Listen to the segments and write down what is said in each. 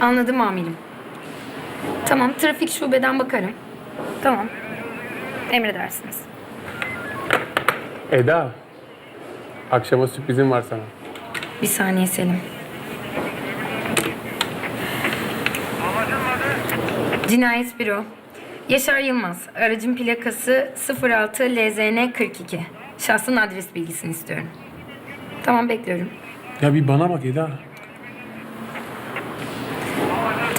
Anladım amirim. Tamam, trafik şubeden bakarım. Tamam. Emredersiniz. Eda. Akşama sürprizim var sana. Bir saniye Selim. Cinayet büro. Yaşar Yılmaz. Aracın plakası 06 LZN 42. Şahsın adres bilgisini istiyorum. Tamam bekliyorum. Ya bir bana bak Eda.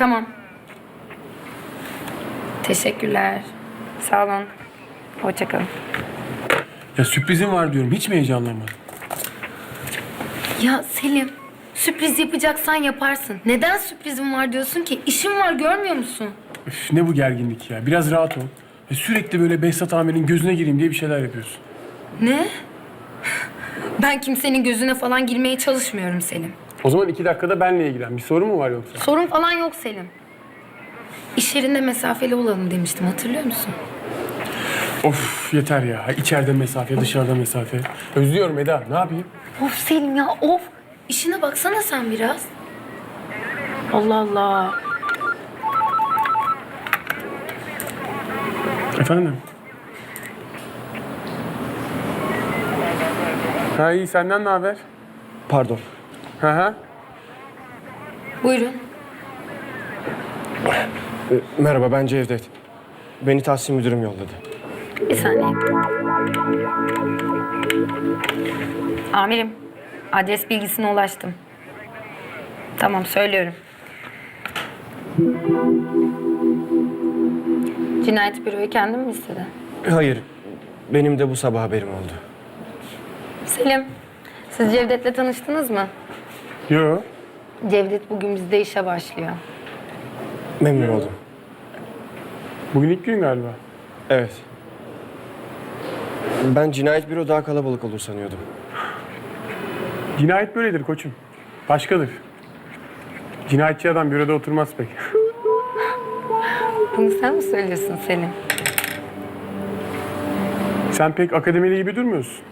Tamam. Teşekkürler. Sağ olun. Hoşçakalın. Ya sürprizim var diyorum. Hiç mi heyecanlanmadın? Ya Selim, sürpriz yapacaksan yaparsın. Neden sürprizim var diyorsun ki? İşim var görmüyor musun? Üf, ne bu gerginlik ya. Biraz rahat ol. Ya sürekli böyle Behzat Amir'in gözüne gireyim diye bir şeyler yapıyorsun. Ne? Ben kimsenin gözüne falan girmeye çalışmıyorum Selim. O zaman iki dakikada benle ilgilen. Bir sorun mu var yoksa? Sorun falan yok Selim. İş yerinde mesafeli olalım demiştim hatırlıyor musun? Of yeter ya. İçeride mesafe, dışarıda mesafe. Özlüyorum Eda. Ne yapayım? Of Selim ya of. İşine baksana sen biraz. Allah Allah. Efendim? Ha iyi. Senden ne haber? Pardon. Hı hı. Buyurun. Ee, merhaba ben Cevdet. Beni Tahsin Müdürüm yolladı. Bir saniye. Amirim, adres bilgisine ulaştım. Tamam, söylüyorum. Cinayet büroyu kendin mi istedi? Hayır. Benim de bu sabah haberim oldu. Selim, siz Cevdet'le tanıştınız mı? Yo. Cevdet bugün bizde işe başlıyor. Memnun oldum. Bugün ilk gün galiba. Evet. Ben cinayet büro daha kalabalık olur sanıyordum. Cinayet böyledir koçum. Başkadır. Cinayetçi adam büroda oturmaz pek. Bunu sen mi söylüyorsun Selim? Sen pek akademili gibi durmuyorsun.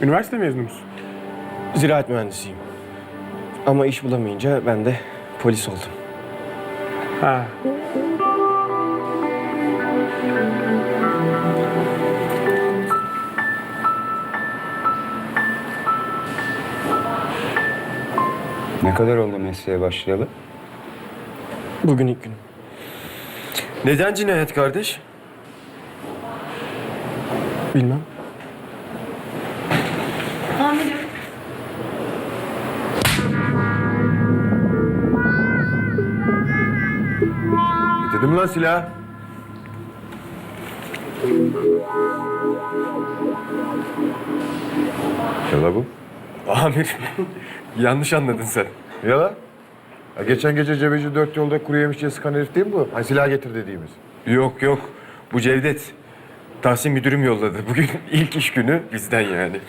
Üniversite mezunu musun? Ziraat mühendisiyim. Ama iş bulamayınca ben de polis oldum. Ha. Ne kadar oldu mesleğe başlayalı? Bugün ilk günüm. Neden cinayet kardeş? Bilmem. Silah. Yala bu. Amir, yanlış anladın sen. Yala. Ya geçen gece Cebeci dört yolda kuru yemiş diye sıkan herif değil mi bu? Hani silah getir dediğimiz. Yok yok, bu Cevdet. Tahsin müdürüm yolladı. Bugün ilk iş günü bizden yani.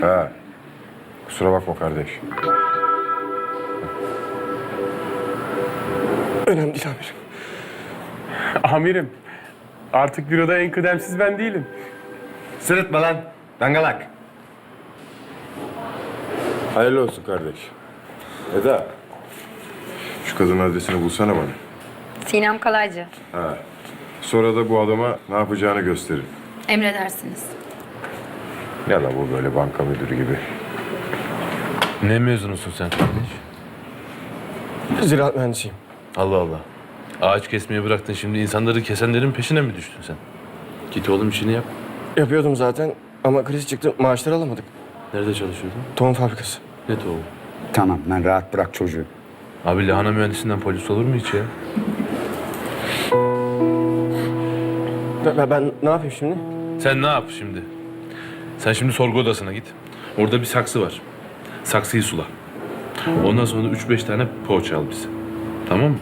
Ha. Kusura bakma kardeş. Önemli değil amirim. Amirim. Artık büroda en kıdemsiz ben değilim. Sırıtma lan, dangalak. Hayırlı olsun kardeş. Eda. Şu kadının adresini bulsana bana. Sinem Kalaycı. Ha. Sonra da bu adama ne yapacağını gösterin. Emredersiniz. Yala bu böyle banka müdürü gibi. Ne mezunusun sen kardeş? Ziraat mühendisiyim. Allah Allah. Ağaç kesmeyi bıraktın şimdi insanları kesenlerin peşine mi düştün sen? Git oğlum işini yap. Yapıyordum zaten ama kriz çıktı maaşları alamadık. Nerede çalışıyordun? Tohum fabrikası. Ne tohumu? Tamam lan rahat bırak çocuğu. Abi lahana mühendisinden polis olur mu hiç ya? Ben, ben- ben ne yapayım şimdi? Sen ne yap şimdi? Sen şimdi sorgu odasına git. Orada bir saksı var. Saksıyı sula. Ondan sonra üç beş tane poğaça al bize. Tamam mı?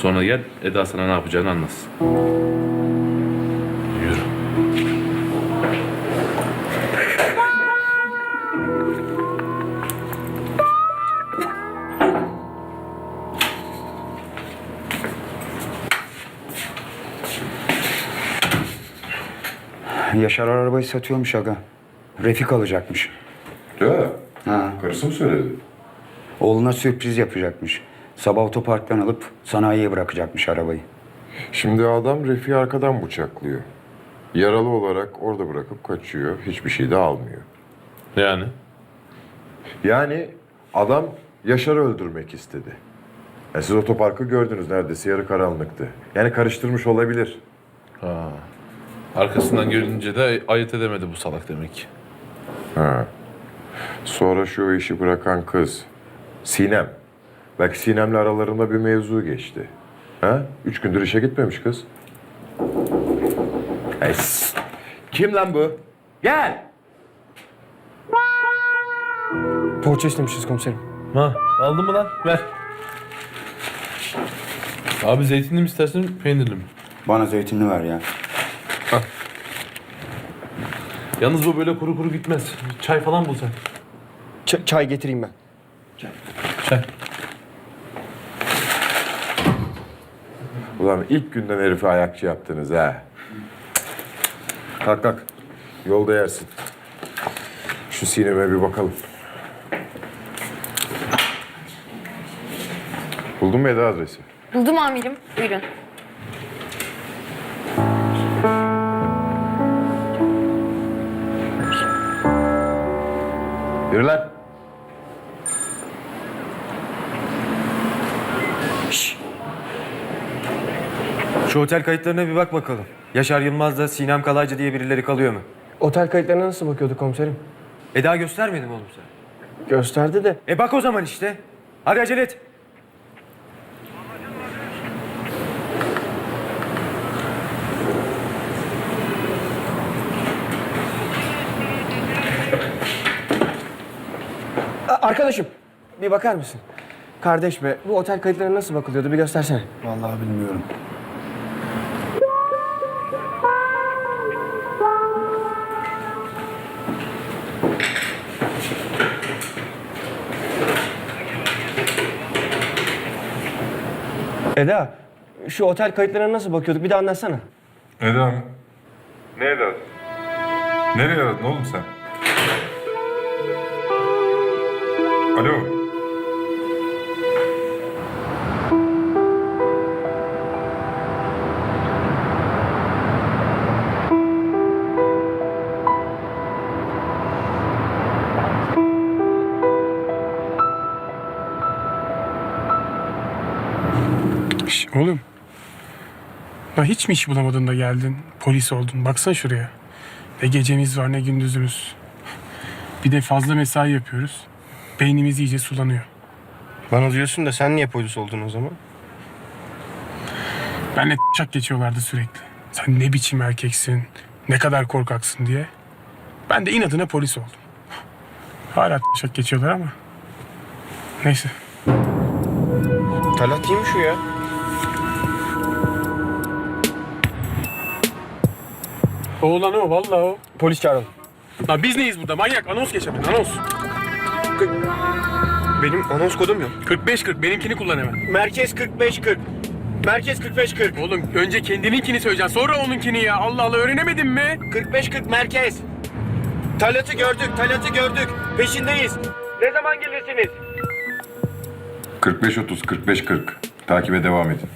Sonra gel Eda sana ne yapacağını anlatsın. Yürü. Yaşar arabayı satıyormuş aga. Refik alacakmış. Değil mi? Ha. Karısı mı söyledi? Oğluna sürpriz yapacakmış. Sabah otoparktan alıp sanayiye bırakacakmış arabayı. Şimdi adam Refik'i arkadan bıçaklıyor. Yaralı olarak orada bırakıp kaçıyor. Hiçbir şey de almıyor. Yani? Yani adam Yaşar'ı öldürmek istedi. Yani siz otoparkı gördünüz neredeyse yarı karanlıktı. Yani karıştırmış olabilir. Arkasından görünce de ayırt edemedi bu salak demek ki. Ha. Sonra şu işi bırakan kız Sinem. Belki Sinem'le aralarında bir mevzu geçti. Ha? Üç gündür işe gitmemiş kız. Ay, s- Kim lan bu? Gel! Poğaça istemişiz komiserim. Ha, aldın mı lan? Ver. Abi zeytinli mi istersin, peynirli mi? Bana zeytinli ver ya. Yalnız bu böyle kuru kuru gitmez. Çay falan bulsan. Ç- çay getireyim ben. Çay. Ulan ilk günden herifi ayakçı yaptınız ha. Kalk kalk. Yolda yersin. Şu sineme bir bakalım. Buldun mu Eda adresi? Buldum amirim. Buyurun. Yürü lan. Şu otel kayıtlarına bir bak bakalım. Yaşar Yılmaz'da Sinem Kalaycı diye birileri kalıyor mu? Otel kayıtlarına nasıl bakıyordu komiserim? Eda göstermedi mi oğlum sen? Gösterdi de. E bak o zaman işte. Hadi acele et. Arkadaşım bir bakar mısın? Kardeş be bu otel kayıtlarına nasıl bakılıyordu bir göstersene. Vallahi bilmiyorum. Eda şu otel kayıtlarına nasıl bakıyorduk bir de anlatsana. Eda mı? Ne Eda? Nereye aradın oğlum sen? Alo. Oğlum. Ya hiç mi iş bulamadın da geldin? Polis oldun. Baksana şuraya. Ne gecemiz var ne gündüzümüz. Bir de fazla mesai yapıyoruz. Beynimiz iyice sulanıyor. Bana diyorsun da sen niye polis oldun o zaman? Benle çak geçiyorlardı sürekli. Sen ne biçim erkeksin, ne kadar korkaksın diye. Ben de inadına polis oldum. Hala çak geçiyorlar ama. Neyse. Talat mi şu ya? Oğlan o vallahi o. Polis çağıralım. Lan biz neyiz burada manyak anons geç hemen anons. Benim anons kodum yok. 45-40 benimkini kullan hemen. Merkez 45-40. Merkez 45-40. Oğlum önce kendininkini söyleyeceksin sonra onunkini ya. Allah Allah öğrenemedin mi? 45-40 merkez. Talat'ı gördük, Talat'ı gördük. Peşindeyiz. Ne zaman gelirsiniz? 45-30, 45-40. Takibe devam edin.